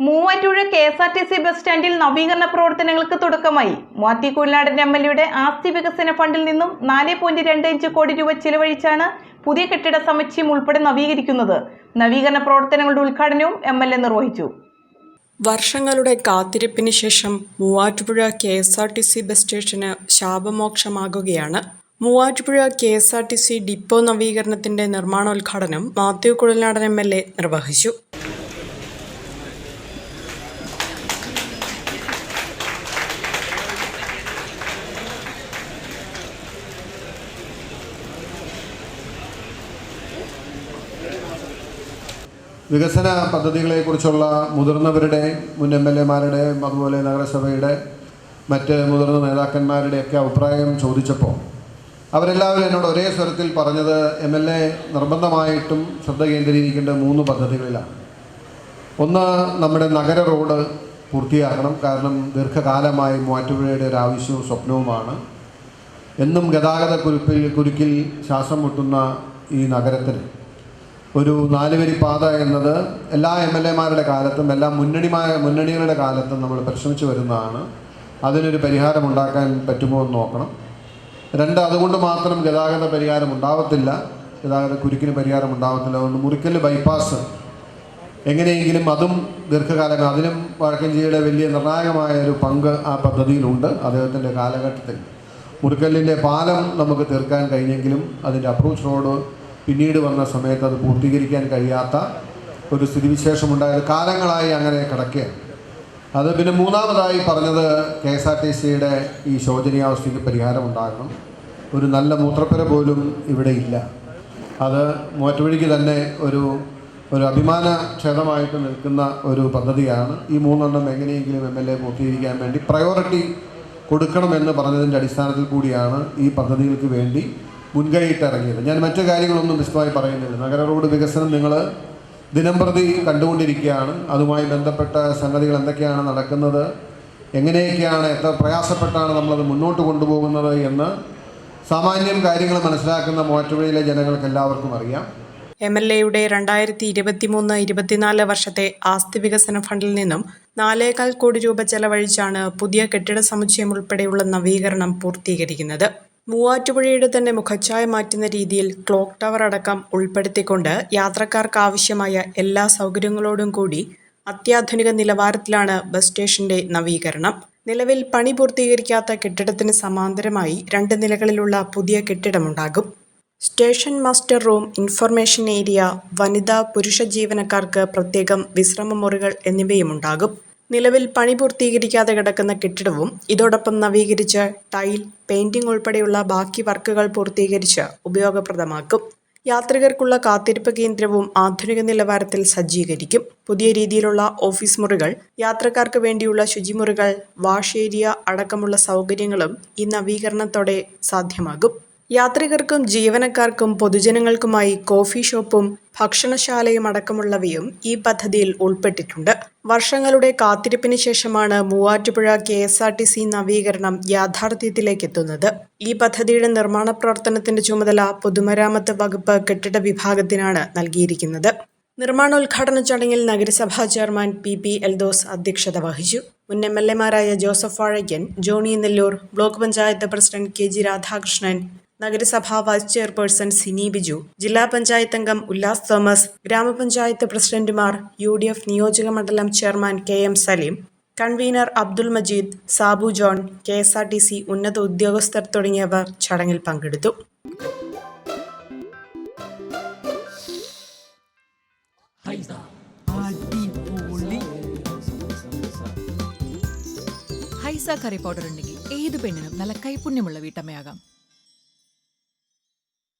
Muvattupuzha K S R T C bus സ്റ്റാൻഡിൽ നവീകരണ പ്രവർത്തനങ്ങൾക്ക് തുടക്കമായി. മാത്യു കുഴിനാടൻ എം എൽ എയുടെ ആസ്തി വികസന ഫണ്ടിൽ നിന്നും നാല് പോയിന്റ് രണ്ട് അഞ്ച് കോടി രൂപ ചിലവഴിച്ചാണ് പുതിയ കെട്ടിട സമുച്ചയം ഉൾപ്പെടെ നവീകരിക്കുന്നത്. നവീകരണ പ്രവർത്തനങ്ങളുടെ ഉദ്ഘാടനവും എം എൽ എ നിർവഹിച്ചു. വർഷങ്ങളുടെ കാത്തിരിപ്പിന് ശേഷം Muvattupuzha K S R T C bus സ്റ്റേഷന് ശാപമോക്ഷമാകുകയാണ്. Muvattupuzha K S R T C depot നവീകരണത്തിന്റെ നിർമ്മാണോദ്ഘാടനം Mathew Kuzhalnadan M L A നിർവഹിച്ചു. വികസന പദ്ധതികളെക്കുറിച്ചുള്ള മുതിർന്നവരുടെ മുൻ എം എൽ എമാരുടെ അതുപോലെ നഗരസഭയുടെ മറ്റ് മുതിർന്ന നേതാക്കന്മാരുടെയൊക്കെ അഭിപ്രായം ചോദിച്ചപ്പോൾ അവരെല്ലാവരും എന്നോട് ഒരേ സ്വരത്തിൽ പറഞ്ഞത് എം എൽ എ നിർബന്ധമായിട്ടും ശ്രദ്ധ കേന്ദ്രീകരിക്കേണ്ട മൂന്ന് പദ്ധതികളിലാണ്. ഒന്ന് നമ്മുടെ നഗര റോഡ് പൂർത്തിയാക്കണം. കാരണം ദീർഘകാലമായി മൂവാറ്റുപുഴയുടെ ഒരു ആവശ്യവും സ്വപ്നവുമാണ്. എന്നും ഗതാഗത കുരുപ്പിൽ കുരുക്കിൽ ശ്വാസം മുട്ടുന്ന ഈ നഗരത്തിൽ ഒരു നാലുവരി പാത എന്നത് എല്ലാ എം എൽ എമാരുടെ കാലത്തും എല്ലാ മുന്നണിമായ മുന്നണികളുടെ കാലത്തും നമ്മൾ പരിശ്രമിച്ചു വരുന്നതാണ്. അതിനൊരു പരിഹാരം ഉണ്ടാക്കാൻ പറ്റുമോ എന്ന് നോക്കണം. രണ്ട് അതുകൊണ്ട് മാത്രം ഗതാഗത പരിഹാരം ഉണ്ടാവത്തില്ല. ഗതാഗത കുരുക്കിന് പരിഹാരം ഉണ്ടാവത്തില്ല. അതുകൊണ്ട് മുറിക്കൽ ബൈപ്പാസ് എങ്ങനെയെങ്കിലും അതും ദീർഘകാലം അതിനും വഴക്കഞ്ചിയുടെ വലിയ നിർണായകമായ ഒരു പങ്ക് ആ പദ്ധതിയിലുണ്ട്. അദ്ദേഹത്തിന്റെ കാലഘട്ടത്തിൽ മുറിക്കല്ലിന്റെ പാലം നമുക്ക് തീർക്കാൻ കഴിഞ്ഞെങ്കിലും അതിന്റെ അപ്രോച്ച് റോഡ് പിന്നീട് വന്ന സമയത്ത് അത് പൂർത്തീകരിക്കാൻ കഴിയാത്ത ഒരു സ്ഥിതിവിശേഷമുണ്ടായത് കാലങ്ങളായി അങ്ങനെ കിടക്കുകയാണ്. അത് പിന്നെ മൂന്നാമതായി പറഞ്ഞത് കെ എസ് ആർ ടി സിയുടെ ഈ ശോചനീയാവസ്ഥയ്ക്ക് പരിഹാരം ഉണ്ടാകണം ഒരു നല്ല മൂത്രപ്പുര പോലും ഇവിടെ ഇല്ല. അത് മൂവാറ്റുപുഴയ്ക്ക് തന്നെ ഒരു ഒരു അഭിമാന ക്ഷേത്രമായിട്ട് നിൽക്കുന്ന ഒരു പദ്ധതിയാണ്. ഈ മൂന്നെണ്ണം എങ്ങനെയെങ്കിലും എം എൽ എ പൂർത്തീകരിക്കാൻ വേണ്ടി പ്രയോറിറ്റി കൊടുക്കണമെന്ന് പറഞ്ഞതിന്റെ അടിസ്ഥാനത്തിൽ കൂടിയാണ് ഈ പദ്ധതികൾക്ക് വേണ്ടി മുൻകൈയിട്ട് ഇറങ്ങിയത് ഞാൻ മറ്റു കാര്യങ്ങളൊന്നും വിശദമായി പറയുന്നില്ല. നഗര റോഡ് വികസനം നിങ്ങൾ ദിനംപ്രതി കണ്ടുകൊണ്ടിരിക്കുകയാണ്. അതുമായി ബന്ധപ്പെട്ട സംഗതികൾ എന്തൊക്കെയാണ് നടക്കുന്നത്? എങ്ങനെയൊക്കെയാണ് എത്ര പ്രയാസപ്പെട്ടാണ് നമ്മളത് മുന്നോട്ട് കൊണ്ടുപോകുന്നത് എന്ന് സാമാന്യം കാര്യങ്ങൾ മനസ്സിലാക്കുന്ന മൂവാറ്റുപുഴയിലെ ജനങ്ങൾക്ക് എല്ലാവർക്കും അറിയാം. എം എൽ എയുടെ രണ്ടായിരത്തി ഇരുപത്തിമൂന്ന് ഇരുപത്തിനാല് വർഷത്തെ ആസ്തി വികസന ഫണ്ടിൽ നിന്നും നാലേകാൽ കോടി രൂപ ചെലവഴിച്ചാണ് പുതിയ കെട്ടിട സമുച്ചയം ഉൾപ്പെടെയുള്ള നവീകരണം പൂർത്തീകരിക്കുന്നത്. മൂവാറ്റുപുഴയുടെ തന്നെ മുഖച്ഛായ മാറ്റുന്ന രീതിയിൽ ക്ലോക്ക് ടവർ അടക്കം ഉൾപ്പെടുത്തിക്കൊണ്ട് യാത്രക്കാർക്ക് ആവശ്യമായ എല്ലാ സൗകര്യങ്ങളോടും കൂടി അത്യാധുനിക നിലവാരത്തിലാണ് ബസ് സ്റ്റേഷന്റെ നവീകരണം. നിലവിൽ പണി പൂർത്തീകരിക്കാത്ത കെട്ടിടത്തിന് സമാന്തരമായി രണ്ട് നിലകളിലുള്ള പുതിയ കെട്ടിടമുണ്ടാകും. Station master room information area വനിതാ പുരുഷ ജീവനക്കാർക്ക് പ്രത്യേകം വിശ്രമ മുറികൾ എന്നിവയുമുണ്ടാകും. നിലവിൽ പണി പൂർത്തീകരിക്കാതെ കിടക്കുന്ന കെട്ടിടവും ഇതോടൊപ്പം നവീകരിച്ച് ടൈൽ പെയിന്റിംഗ് ഉൾപ്പെടെയുള്ള ബാക്കി വർക്കുകൾ പൂർത്തീകരിച്ച് ഉപയോഗപ്രദമാക്കും. യാത്രികർക്കുള്ള കാത്തിരിപ്പ് കേന്ദ്രവും ആധുനിക നിലവാരത്തിൽ സജ്ജീകരിക്കും. പുതിയ രീതിയിലുള്ള ഓഫീസ് മുറികൾ യാത്രക്കാർക്ക് വേണ്ടിയുള്ള ശുചിമുറികൾ വാഷ് ഏരിയ അടക്കമുള്ള സൗകര്യങ്ങളും ഈ നവീകരണത്തോടെ സാധ്യമാകും. യാത്രികർക്കും ജീവനക്കാർക്കും പൊതുജനങ്ങൾക്കുമായി കോഫി ഷോപ്പും ഭക്ഷണശാലയും അടക്കമുള്ളവയും ഈ പദ്ധതിയിൽ ഉൾപ്പെട്ടിട്ടുണ്ട്. വർഷങ്ങളുടെ കാത്തിരിപ്പിന് ശേഷമാണ് Muvattupuzha K S R T C നവീകരണം യാഥാർത്ഥ്യത്തിലേക്ക് എത്തുന്നത് ഈ പദ്ധതിയുടെ നിർമ്മാണ പ്രവർത്തനത്തിന്റെ ചുമതല പൊതുമരാമത്ത് വകുപ്പ് കെട്ടിട വിഭാഗത്തിനാണ് നൽകിയിരിക്കുന്നത്. നിർമ്മാണോദ്ഘാടന ചടങ്ങിൽ നഗരസഭാ ചെയർമാൻ പി പി എൽദോസ് അധ്യക്ഷത വഹിച്ചു. മുൻ M L എമാരായ Joseph Vazhakkan Johnny Nellore block panchayat president K G Radhakrishnan നഗരസഭാ വൈസ് ചെയർപേഴ്സൺ സിനി ബിജു ജില്ലാ പഞ്ചായത്ത് അംഗം ഉല്ലാസ് തോമസ് ഗ്രാമപഞ്ചായത്ത് പ്രസിഡന്റുമാർ യു ഡി എഫ് നിയോജക മണ്ഡലം chairman K M Saleem convener Abdul Majeed Sabu John K S R T C ഉന്നത ഉദ്യോഗസ്ഥർ തുടങ്ങിയവർ ചടങ്ങിൽ പങ്കെടുത്തു. ഹൈസ കറി പൗഡർ ഉണ്ടെങ്കിൽ ഏത് പെണ്ണിനും നല്ല കൈപുണ്യമുള്ള വീട്ടമ്മയാകാം.